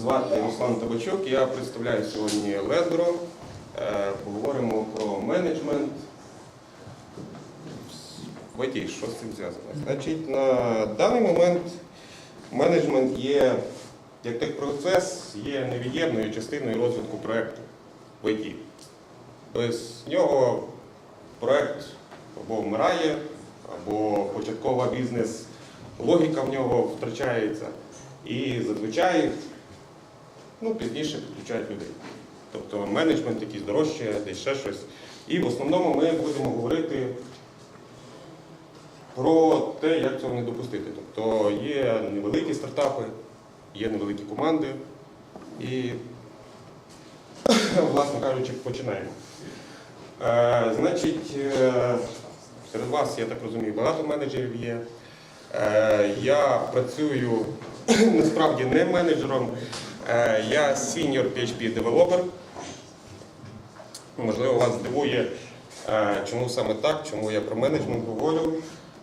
звати Руслан Табачук. Я представляю сьогодні Лендро. Е, Поговоримо про менеджмент. В що з цим зв'язано? Значить, на даний момент менеджмент є, як техпроцес, є невід'ємною частиною розвитку проєкту в ІТ. Без нього проєкт або вмирає, або початкова бізнес логіка в нього втрачається. І зазвичай ну, пізніше підключають людей. Тобто менеджмент якийсь дорожче, десь ще щось. І в основному ми будемо говорити про те, як цього не допустити. Тобто є невеликі стартапи, є невеликі команди і, власне кажучи, починаємо. Е, значить, е, серед вас, я так розумію, багато менеджерів є. Е, я працюю насправді не менеджером, я senior PHP девелопер. Можливо, вас здивує, е, чому саме так, чому я про менеджмент говорю.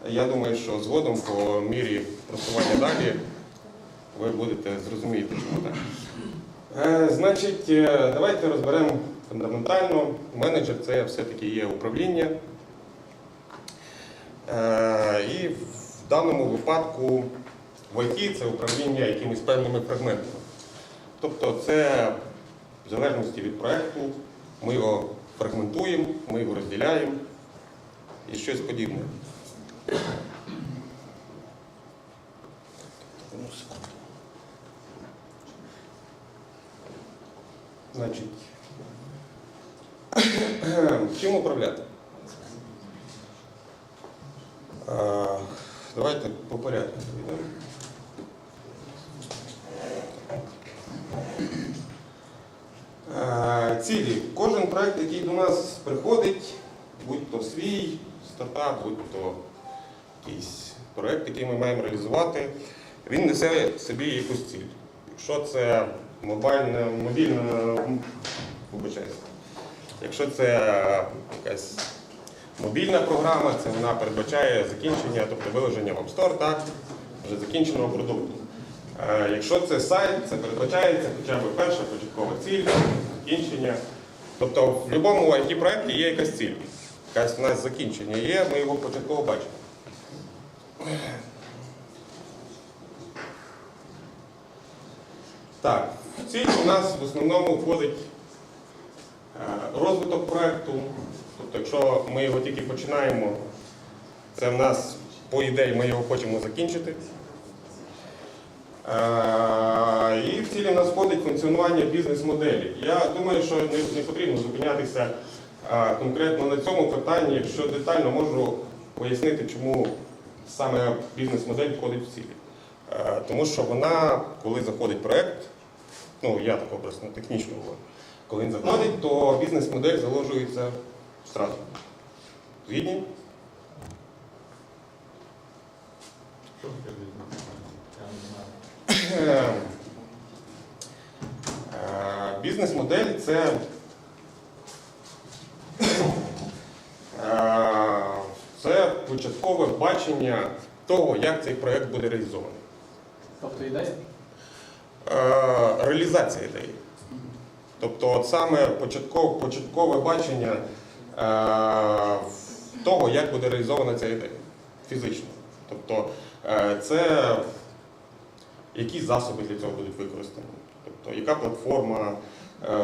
Я думаю, що згодом по мірі просування далі ви будете зрозуміти, чому так. Е, Значить, е, давайте розберемо фундаментально. Менеджер це все-таки є управління. Е, І в даному випадку в ІТ це управління якимись певними фрагментами. Тобто це в залежності від проєкту, ми його фрагментуємо, ми його розділяємо і щось подібне. Значить, чим управляти? Давайте по порядку йдемо. Е, Цілі. Кожен проєкт, який до нас приходить, будь то свій стартап, будь то якийсь проєкт, який ми маємо реалізувати, він несе собі якусь ціль. Якщо це мобільна, мобільна вибачаюсь, якщо це якась мобільна програма, це вона передбачає закінчення, тобто виложення в App Store, так, вже закінченого продукту. Е, Якщо це сайт, це передбачається хоча б перша початкова ціль, закінчення. Тобто в будь-якому it проєкті є якась ціль. Якась у нас закінчення є, ми його початково бачимо. Так, в ціль у нас в основному входить е, розвиток проєкту. Тобто, якщо ми його тільки починаємо, це в нас, по ідеї, ми його хочемо закінчити. Е, І в цілі в нас входить функціонування бізнес-моделі. Я думаю, що не, потрібно зупинятися е, конкретно на цьому питанні, якщо детально можу пояснити, чому саме бізнес-модель входить в цілі. Е, Тому що вона, коли заходить проєкт, ну я так просто технічно говорю, коли він заходить, то бізнес-модель заложується зразу. Згідні? Що таке бізнес? Я не знаю. Е, е, Бізнес-модель це, е, це початкове бачення того, як цей проєкт буде реалізований. Тобто ідея? Е, Реалізація ідеї. Тобто от саме початкове, початкове бачення е, того, як буде реалізована ця ідея фізично. Тобто е, це які засоби для цього будуть використані, тобто яка платформа, е,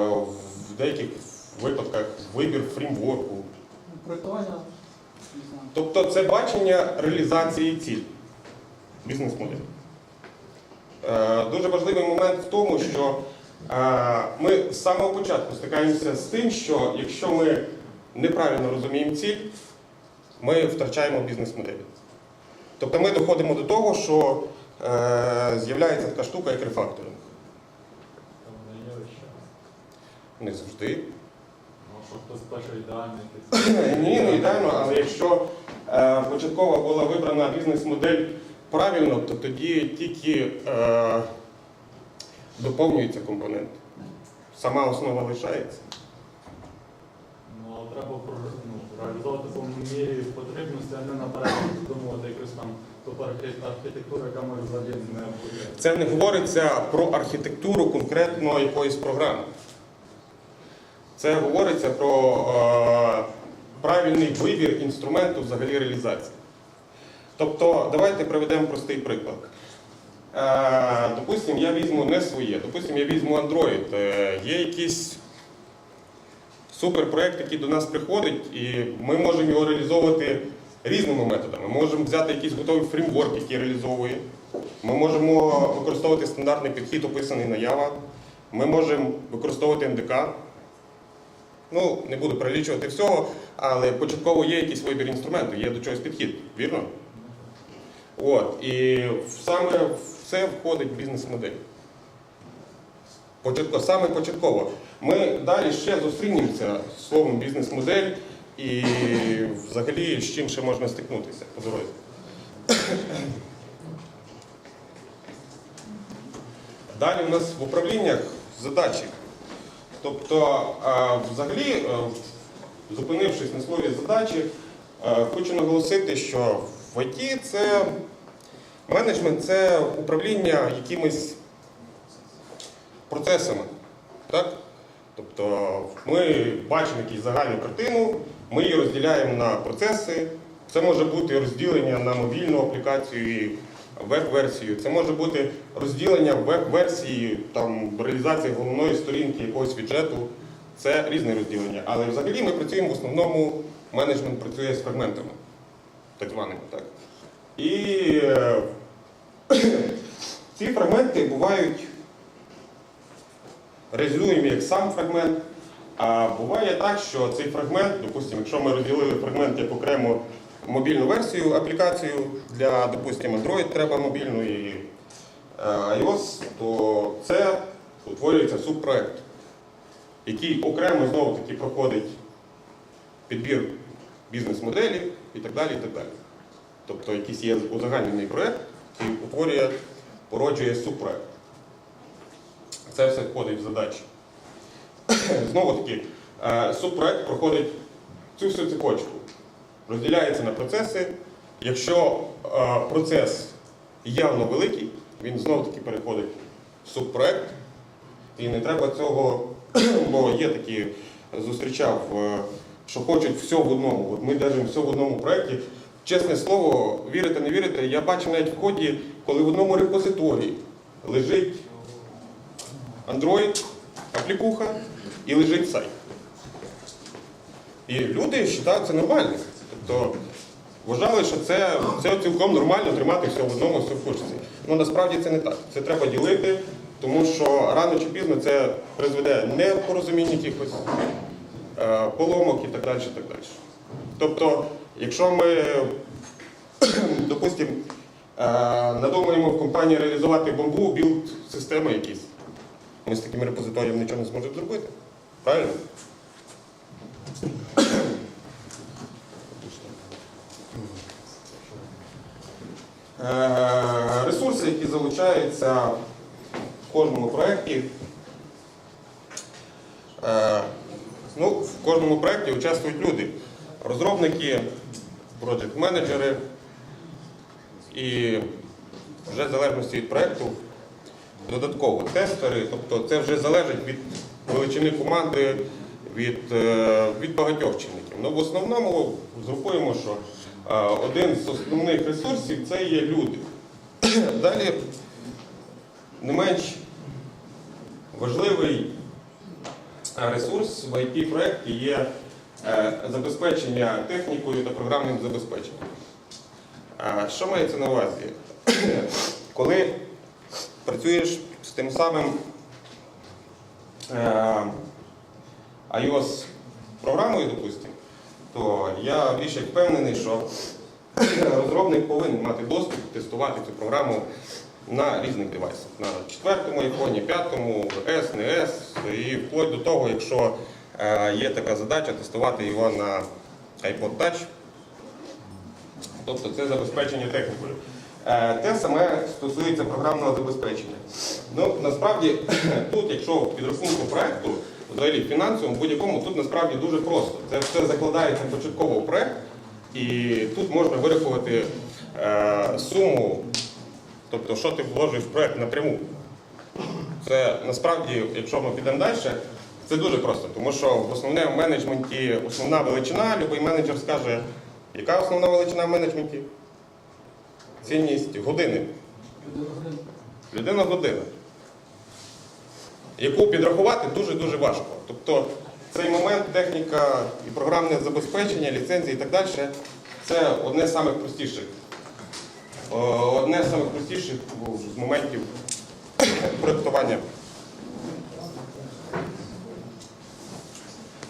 в деяких випадках вибір фреймворку. Проєктування. Тобто це бачення реалізації ціль бізнес-моделі. Е, Дуже важливий момент в тому, що е, ми з самого початку стикаємося з тим, що якщо ми неправильно розуміємо ціль, ми втрачаємо бізнес-модель. Тобто ми доходимо до того, що з'являється така штука, як рефакторинг. Не завжди. Ну. Ні, не ідеально, але якщо е, початково була вибрана бізнес-модель правильно, то тоді тільки е, доповнюються компоненти. Сама основа лишається. Ну, але треба ну, реалізовувати по мірі потрібності, а не наперед думати якусь там архітектура, яка може взагалі. Це не говориться про архітектуру конкретно якоїсь програми. Це говориться про е, правильний вибір інструменту взагалі реалізації. Тобто, давайте приведемо простий приклад. Е, допустим, я візьму не своє, допустим, я візьму Android. Е, є якийсь суперпроект, який до нас приходить, і ми можемо його реалізовувати різними методами. Ми можемо взяти якийсь готовий фреймворк, який реалізовує. Ми можемо використовувати стандартний підхід, описаний на Java. Ми можемо використовувати НДК. Ну, не буду перелічувати всього, але початково є якийсь вибір інструменту, є до чогось підхід, вірно? От, і саме в це входить бізнес-модель. Саме початково. Ми далі ще зустрінемося з словом бізнес-модель і взагалі з чим ще можна стикнутися по дорозі. Далі у нас в управліннях задачі. Тобто, взагалі, е, зупинившись на слові задачі, е, хочу наголосити, що в ІТ це менеджмент це управління якимись процесами. Так? Тобто ми бачимо якусь загальну картину, ми її розділяємо на процеси. Це може бути розділення на мобільну аплікацію і веб-версію. Це може бути розділення веб-версії, там реалізація головної сторінки якогось віджету. Це різне розділення. Але взагалі ми працюємо в основному, менеджмент працює з фрагментами, так званими. І е, ці фрагменти бувають реалізуємо як сам фрагмент. А буває так, що цей фрагмент, допустимо, якщо ми розділили фрагмент як окрему мобільну версію, аплікацію для, допустимо, Android треба мобільну і е, iOS, то це утворюється субпроект, який окремо знову таки проходить підбір бізнес-моделі і так далі. і так далі. Тобто якийсь є узагальнений проект, який утворює, породжує субпроект. Це все входить в задачі. Знову таки, е, субпроект проходить цю всю цепочку. Розділяється на процеси. Якщо е, процес явно великий, він знову таки переходить в субпроект. І не треба цього, бо є такі, зустрічав, е, що хочуть все в одному. От ми держимо все в одному проєкті. Чесне слово, вірите, не вірите, я бачив навіть в ході, коли в одному репозиторії лежить Android, аплікуха і лежить сайт. І люди вважають це нормальним. Тобто вважали, що це, це цілком нормально тримати все в одному в. Ну насправді це не так. Це треба ділити, тому що рано чи пізно це призведе не порозуміння якихось е, поломок і так далі. Так далі. Тобто, якщо ми, допустимо, е, надумаємо в компанії реалізувати бомбу, білд системи якісь. Ми з таким репозиторієм нічого не зможемо зробити. Правильно? Е, Ресурси, які залучаються в кожному проєкті. Е, Ну, в кожному проєкті участвують люди. Розробники, проєкт-менеджери і вже в залежності від проєкту додатково тестери, тобто це вже залежить від величини команди, від, е, від багатьох чинників. Ну, в основному зрахуємо, що е, один з основних ресурсів це є люди. Далі не менш важливий е, ресурс в it проєкті є забезпечення технікою та програмним забезпеченням. Що мається на увазі? Коли працюєш з тим самим е, iOS програмою, допустимо, то я більше впевнений, що розробник повинен мати доступ тестувати цю програму на різних девайсах. На четвертому айфоні, п'ятому, S, не S, і вплоть до того, якщо е, є така задача, тестувати його на iPod Touch. Тобто це забезпечення технікою. Е, Те саме стосується програмного забезпечення. Ну, насправді, тут, якщо в підрахунку проєкту, взагалі фінансовому, будь-якому, тут насправді дуже просто. Це все закладається початково в проєкт, і тут можна вирахувати е, суму, тобто, що ти вложиш в проект напряму. Це насправді, якщо ми підемо далі, це дуже просто, тому що в основному менеджменті основна величина, будь-який менеджер скаже, яка основна величина в менеджменті? Цінність години. Людина година. Яку підрахувати дуже-дуже важко. Тобто цей момент, техніка і програмне забезпечення, ліцензії і так далі, це одне з самих простіших. Одне з самих простіших з моментів проєктування.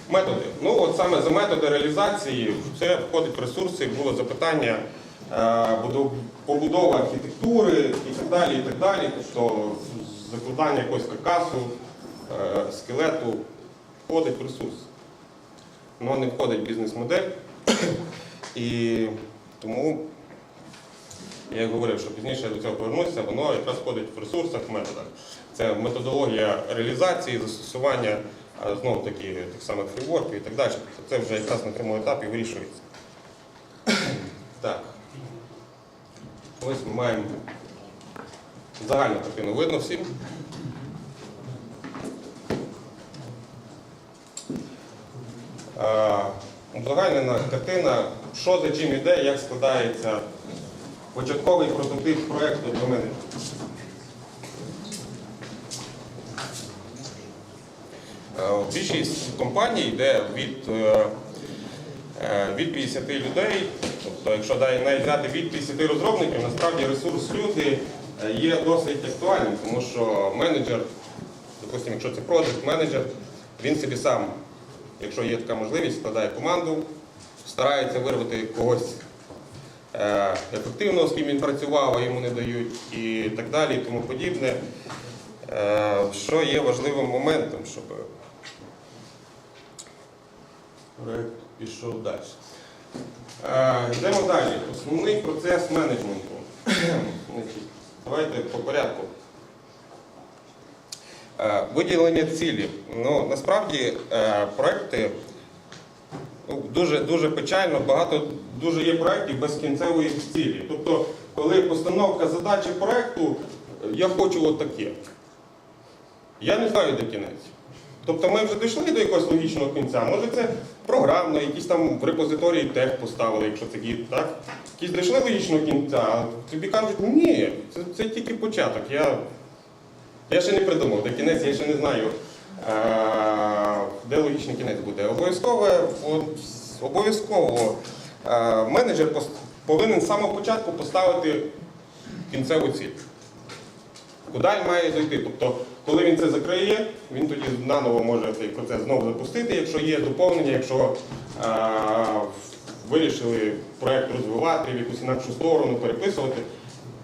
Методи. Ну, от саме за методи реалізації в це входить в ресурси, було запитання е, побудова архітектури і так далі, і так далі. Тобто закладання якогось каркасу, е, скелету входить в ресурс. Воно не входить в бізнес-модель. І тому я говорив, що пізніше до цього повернуся, воно якраз входить в ресурсах, в методах. Це методологія реалізації, застосування знову таки тих самих фрейворків і так далі. Тобто Це вже якраз на цьому етапі вирішується. Так. Ось ми маємо загальну картину. Видно всім? А, Узагальнена картина, що за чим іде, як складається початковий прототип проєкту для мене. Більшість компаній йде від, е, е, від 50 людей, тобто, якщо навіть взяти від 50 розробників, насправді ресурс люди е, є досить актуальним, тому що менеджер, допустимо, якщо це продакт менеджер, він собі сам, якщо є така можливість, складає команду, старається вирвати когось е, ефективного, з ким він працював, а йому не дають, і так далі, і тому подібне. Е, Що є важливим моментом, щоб проект пішов далі. Е, Йдемо далі. Основний процес менеджменту. Давайте по порядку. Е, Виділення цілі. Ну, насправді е, проекти ну, дуже, дуже печально, багато дуже є проєктів без кінцевої цілі. Тобто, коли постановка задачі проєкту, я хочу отаке. Я не знаю, де кінець. Тобто ми вже дійшли до якогось логічного кінця. Може це програмно, якісь там в репозиторії тег поставили, якщо це гід, так? Якісь дійшли логічного кінця, а тобі кажуть, ні, це, це тільки початок. Я, я ще не придумав, де кінець, я ще не знаю, е, де логічний кінець буде. Обов'язково, обов'язково е, менеджер повинен з самого початку поставити кінцеву ціль. Він має дойти? Тобто, коли він це закриє, він тоді наново може цей процес знову запустити, якщо є доповнення, якщо е, вирішили проєкт розвивати в якусь інакшу сторону, переписувати,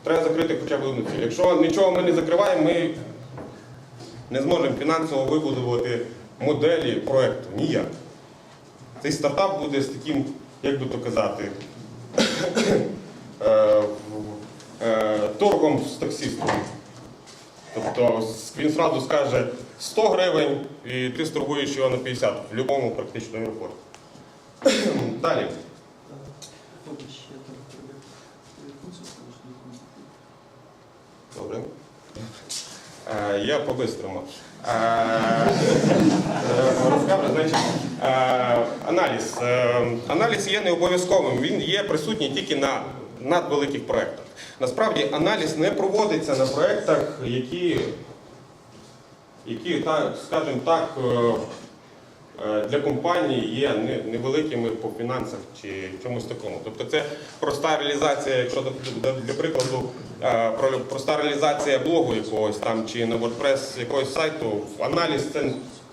треба закрити хоча б одну ціль. Якщо нічого ми не закриваємо, ми не зможемо фінансово вибудувати моделі проєкту. Ніяк. Цей стартап буде з таким, як би то казати, е, е, торгом з таксистом. Тобто він зразу скаже 100 гривень і ти сторгуєш його на 50 в будь-якому практично аеропорту. Далі. Добре. Е, Я по-бистрому. Е, е, е, аналіз. Аналіз є не обов'язковим, він є присутній тільки на надвеликих проєктах. Насправді аналіз не проводиться на проєктах, які, які так, скажімо так, е, е, для компанії є невеликими по фінансах чи чомусь такому. Тобто це проста реалізація, якщо для прикладу, е, проста реалізація блогу якогось там чи на WordPress якогось сайту, аналіз це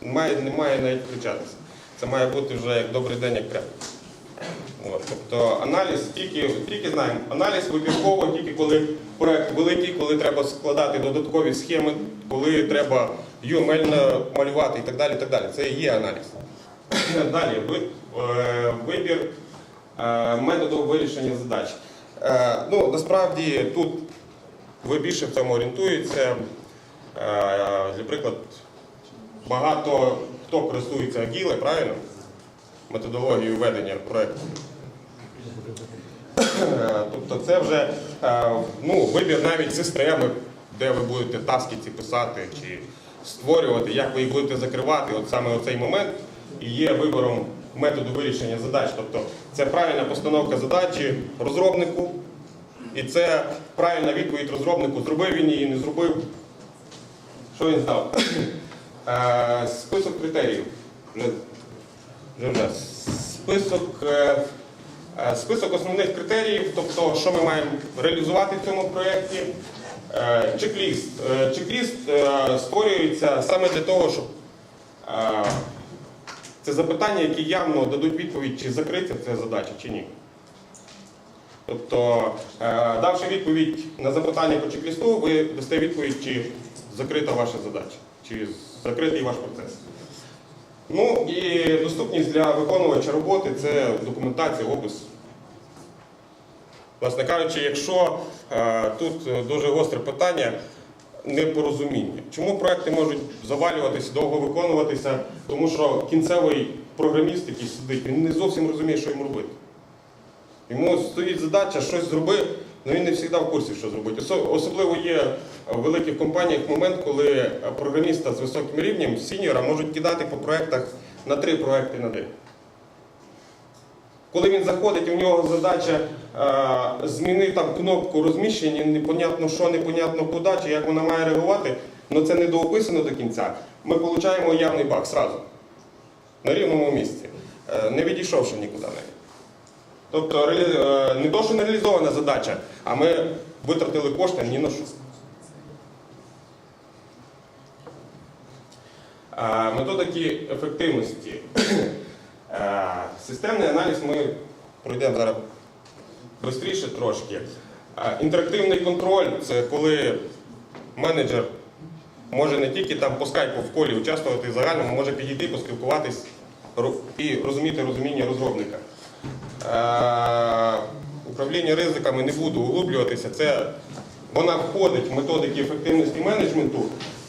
не має, не має навіть включатися. Це має бути вже як добрий день, як прямо. Тобто аналіз тільки, тільки знаємо, аналіз вибірково тільки коли проект великий, коли треба складати додаткові схеми, коли треба UML малювати і так далі. так далі. Це є аналіз. Далі е, вибір е, методу вирішення задач. Е, Ну, насправді тут ви більше в цьому орієнтуєтеся. Для багато хто користується Agile, правильно? Методологією ведення проєкту. Е, Тобто це вже е, ну, вибір навіть системи, де ви будете таски ці писати чи створювати, як ви їх будете закривати. От саме оцей момент і є вибором методу вирішення задач. Тобто це правильна постановка задачі розробнику, і це правильна відповідь розробнику. Зробив він її, не зробив. Що він знав? Е, Список критеріїв. Список, список основних критеріїв, тобто, що ми маємо реалізувати в цьому проєкті. Е, Чек-ліст. Е, Чек-ліст е, створюється саме для того, щоб е, це запитання, які явно дадуть відповідь, чи закрита ця задача, чи ні. Тобто, е, давши відповідь на запитання по чек-лісту, ви дасте відповідь, чи закрита ваша задача, чи закритий ваш процес. Ну і доступність для виконувача роботи це документація, опис. Власне кажучи, якщо е, тут е, дуже гостре питання непорозуміння. Чому проекти можуть завалюватися, довго виконуватися, тому що кінцевий програміст, який сидить, він не зовсім розуміє, що йому робити. Йому стоїть задача щось зробити, але він не завжди в курсі, що зробити. Особливо є в великих компаніях момент, коли програміста з високим рівнем, сіньора, можуть кидати по проектах на три проекти на день. Коли він заходить, у нього задача е, змінити там кнопку розміщення, непонятно що, непонятно куди, чи як вона має реагувати, але це не доописано до кінця. Ми отримуємо явний баг сразу. На рівному місці, е, не відійшовши нікуди навіть. Тобто е, не то, що не реалізована задача, а ми витратили кошти ні на що. Методики ефективності. Е, Системний аналіз ми пройдемо зараз швидше трошки. Е, Інтерактивний контроль це коли менеджер може не тільки там по скайпу в колі участвувати в загальному, може підійти, поспілкуватись і розуміти розуміння розробника. Е, Управління ризиками не буду углублюватися. Це вона входить в методики ефективності менеджменту,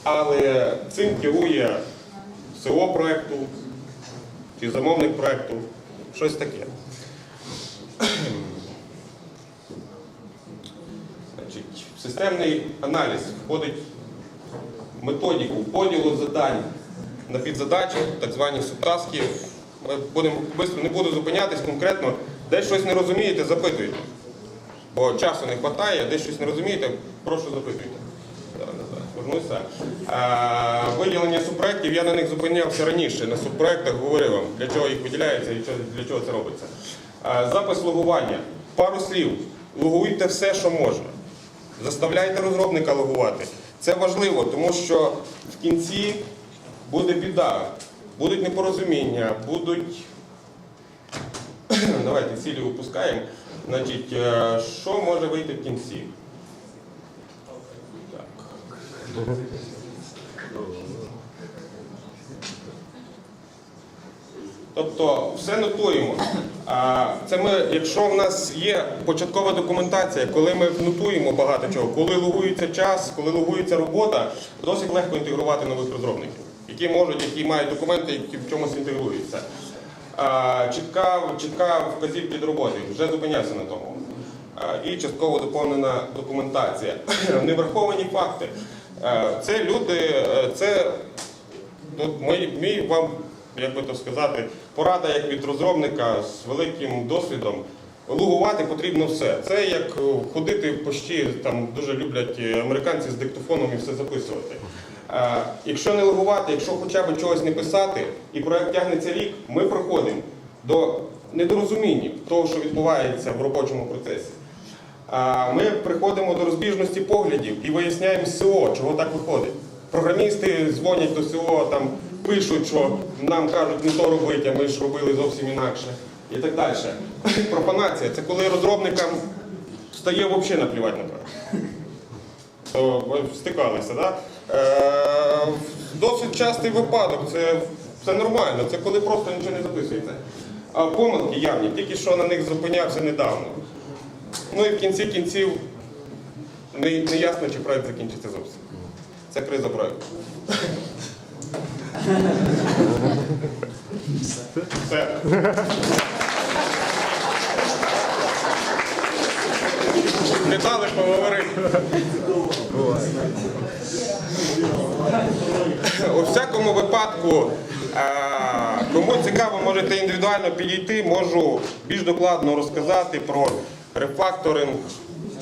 але цим керує СО проекту чи замовник проекту, щось таке. Системний аналіз входить в методику поділу завдань на підзадачі, так звані субтаски. Ми будемо швидко, не буду зупинятись конкретно. Десь щось не розумієте, запитуйте. Бо часу не вистачає, десь щось не розумієте, прошу запитуйте. Вернуся. Виділення субпроєктів, я на них зупинявся раніше. На субпроєктах говорив вам, для чого їх виділяється і для чого це робиться. Запис логування. Пару слів. Логуйте все, що можна. Заставляйте розробника логувати. Це важливо, тому що в кінці буде біда, будуть непорозуміння, будуть. Давайте цілі випускаємо. Значить, е, що може вийти в кінці? Так. Тобто все нотуємо. Це ми, якщо в нас є початкова документація, коли ми нотуємо багато чого, коли логується час, коли логується робота, досить легко інтегрувати нових розробників, які можуть, які мають документи, які в чомусь інтегруються. Чітка, чітка вказівки до роботи, вже зупинявся на тому. І частково доповнена документація. Невраховані факти. Е, Це люди, е, це Тут мій, мій вам, як би то сказати, порада як від розробника з великим досвідом. Лугувати потрібно все. Це як ходити в пошті, там дуже люблять американці з диктофоном і все записувати. А, якщо не логувати, якщо хоча б чогось не писати, і проект тягнеться рік, ми проходимо до недорозуміння того, що відбувається в робочому процесі. Ми приходимо до розбіжності поглядів і виясняємо СО, чого так виходить. Програмісти дзвонять до СО, там пишуть, що нам кажуть не то робити, а ми ж робили зовсім інакше. І так далі. Профанація це коли розробникам стає взагалі наплівати на проект. То стикалися, так? Е, досить частий випадок, це, це нормально, це коли просто нічого не записується. А помилки явні, тільки що на них зупинявся недавно. Ну і в кінці кінців не, не ясно, чи проект закінчиться зовсім. Це криза проекту. Все. Не дали поговорити. У всякому випадку, е, кому цікаво, можете індивідуально підійти, можу більш докладно розказати про рефакторинг.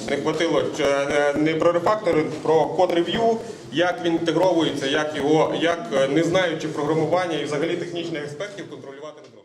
Не хватило е, не про рефакторинг, про код рев'ю, як він інтегровується, як його, як е, не знаючи програмування і взагалі технічних аспектів контролювати розробку.